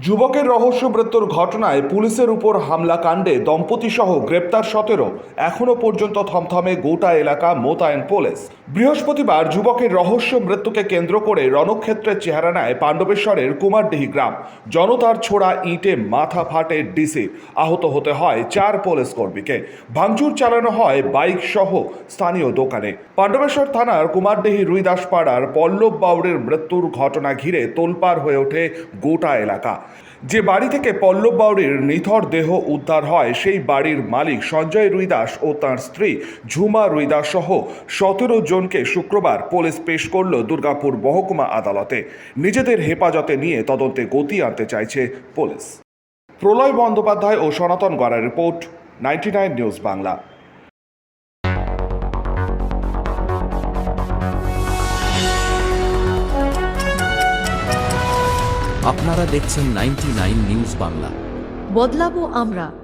যুবকের রহস্য মৃত্যুর ঘটনায় পুলিশের উপর হামলা কাণ্ডে দম্পতি সহ গ্রেপ্তার সতেরো। এখনও পর্যন্ত থমথমে গোটা এলাকা মোতায়েন পুলিশ। বৃহস্পতিবার যুবকের রহস্য মৃত্যুকে কেন্দ্র করে রণক্ষেত্রের চেহারা নেয় পাণ্ডবেশ্বরের কুমারডিহি গ্রাম। জনতার ছোড়া ইঁটে মাথা ফাটে ডিসি। আহত হতে হয় চার পুলিশ কর্মীকে। ভাঙচুর চালানো হয় বাইক সহ স্থানীয় দোকানে। পাণ্ডবেশ্বর থানার কুমারডিহি রুইদাসপাড়ার পল্লব বাউরের মৃত্যুর ঘটনা ঘিরে তোলপাড় হয়ে ওঠে গোটা এলাকা। যে বাড়ি থেকে পল্লব বাউরির নিথর দেহ উদ্ধার হয়, সেই বাড়ির মালিক সঞ্জয় রুইদাস ও তার স্ত্রী ঝুমা রুইদাস সহ সতেরো জনকে শুক্রবার পুলিশ পেশ করল দুর্গাপুর মহকুমা আদালতে। নিজেদের হেফাজতে নিয়ে তদন্তে গতি আনতে চাইছে পুলিশ। প্রলয় বন্দ্যোপাধ্যায় ও সনাতন গড়ার রিপোর্ট নাইনটি নিউজ বাংলা। আপনারা দেখছেন নাইনটি নিউজ বাংলা। বদলাবো আমরা।